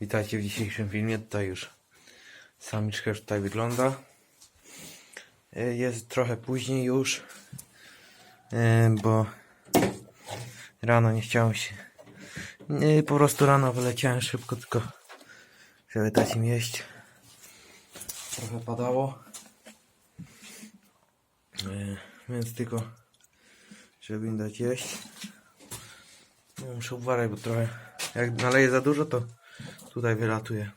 Witajcie w dzisiejszym filmie. Tutaj już samiczka już tutaj wygląda. E, Jest trochę później już, e, bo rano nie chciałem się. Po prostu rano wyleciałem szybko, tylko żeby dać im jeść. Trochę padało. E, Więc tylko żeby im dać jeść. No, muszę uważać, bo trochę jak naleję za dużo, to tutaj wylatuje.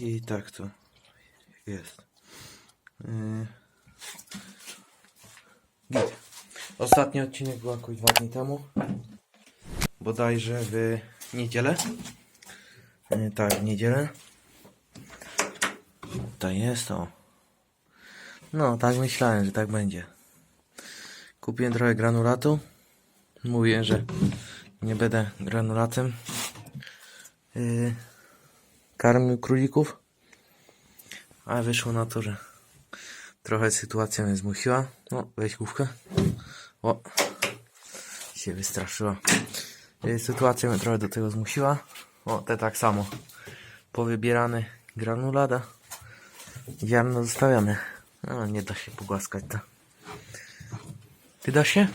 I tak to jest. Yy. Ostatni odcinek był jakoś dwa dni temu. Bodajże w niedzielę. Yy, tak, w niedzielę. Tutaj jest o. No, tak myślałem, że tak będzie. Kupiłem trochę granulatu. Mówię, że nie będę granulatem yy, karmił królików. Ale wyszło na to, że trochę sytuacja mnie zmusiła. No, weź główkę. O, się wystraszyła. Yy, sytuacja mnie trochę do tego zmusiła. O, te tak samo. Powybierany granulada. Ziarno zostawione. No, nie da się pogłaskać to. Ty da się?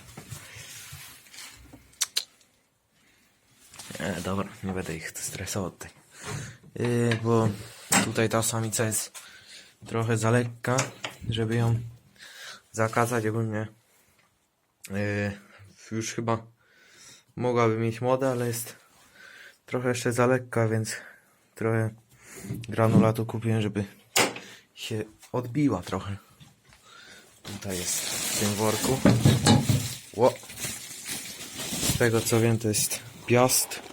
E, dobra, nie będę ich stresował tutaj. Yy, bo tutaj ta samica jest trochę za lekka, żeby ją zakazać ogólnie. Yy, już chyba mogłaby mieć młode, ale jest trochę jeszcze za lekka, więc trochę granulatu kupiłem, żeby się odbiła trochę. Tutaj jest w tym worku. Ło. Z tego co wiem to jest piast.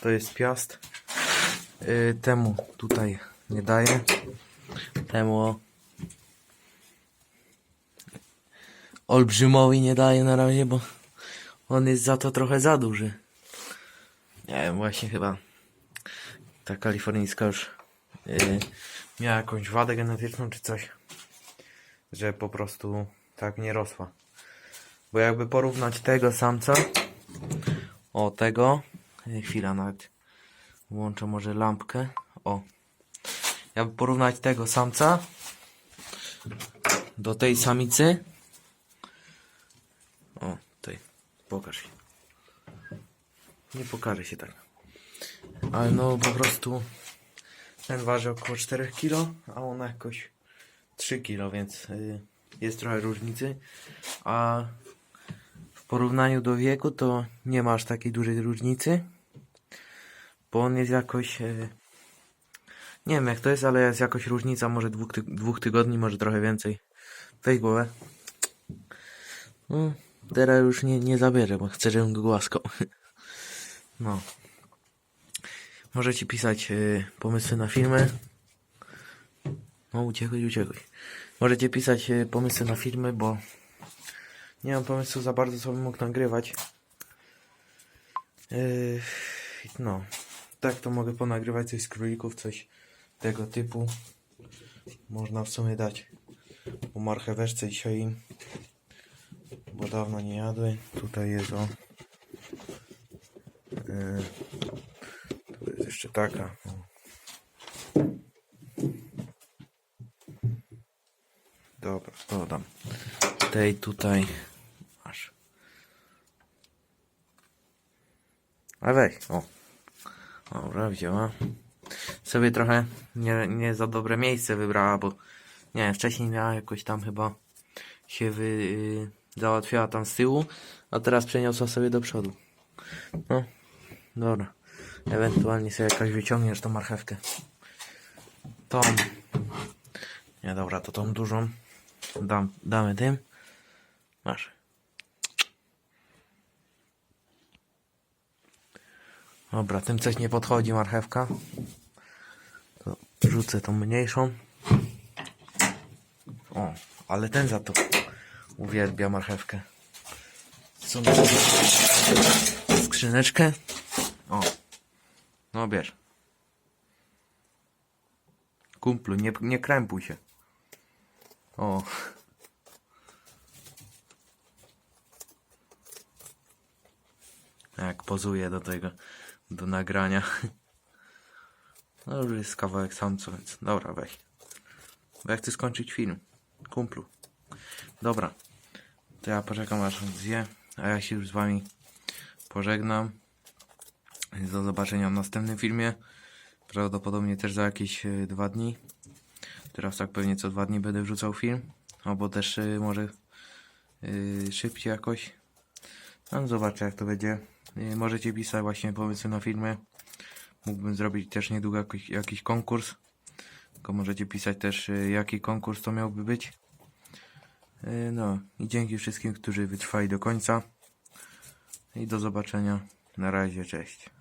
To jest piast. Yy, temu tutaj nie daję. Temu olbrzymowi nie daję na razie, bo on jest za to trochę za duży. Nie wiem, właśnie chyba ta kalifornijska już yy, miała jakąś wadę genetyczną czy coś, że po prostu tak nie rosła. Bo jakby porównać tego samca, o tego, chwila nawet włączę może lampkę, o. Jakby porównać tego samca do tej samicy, o, tutaj, pokaż się. Nie pokaże się tak. Ale no po prostu ten waży około 4 kg, a ona jakoś 3 kg, więc y, jest trochę różnicy. A w porównaniu do wieku to nie ma aż takiej dużej różnicy. Bo on jest jakoś. y, nie wiem jak to jest, ale jest jakoś różnica, może dwóch, dwóch tygodni, może trochę więcej. Weź głowę. No, teraz już nie, nie zabierę, bo chcę, żebym go głaskał. No. Możecie pisać y, pomysły na filmy. No, uciekłeś, uciekłeś. Możecie pisać y, pomysły na filmy, bo nie mam pomysłu za bardzo, co bym mógł nagrywać. No, tak to mogę ponagrywać coś z królików, coś tego typu. Można w sumie dać po marcheweczce dzisiaj bo dawno nie jadły. Tutaj jest o. Yy, to jest jeszcze taka. Dobra, to dam. Tej tutaj. Masz. A weź, o. Dobra, wzięła. Sobie trochę nie, nie za dobre miejsce wybrała, bo nie wiem, wcześniej miała jakoś tam chyba się wy, y, załatwiała tam z tyłu, a teraz przeniosła sobie do przodu. No, dobra. Ewentualnie sobie jakaś wyciągniesz tą marchewkę. Tą. Nie, dobra, to tą dużą. Dam, damy tym. Masz. Dobra, tym coś nie podchodzi marchewka. To rzucę tą mniejszą. O, ale ten za to uwielbia marchewkę. Co skrzyneczkę? O, no bierz. Kumplu, nie, nie krępuj się. O. Jak pozuje do tego, do nagrania. No już jest kawałek samcu, więc dobra, weź. Bo ja chcę skończyć film. Kumplu. Dobra. To ja poczekam aż on zje, a ja się już z wami pożegnam. Do zobaczenia w następnym filmie. Prawdopodobnie też za jakieś e, dwa dni. Teraz tak pewnie co dwa dni będę wrzucał film. Albo też e, może e, szybciej jakoś. Tam zobaczę jak to będzie. E, Możecie pisać właśnie pomysły na filmy. Mógłbym zrobić też niedługo jakiś, jakiś konkurs. Tylko możecie pisać też e, jaki konkurs to miałby być. E, No i dzięki wszystkim, którzy wytrwali do końca. I do zobaczenia. Na razie, cześć.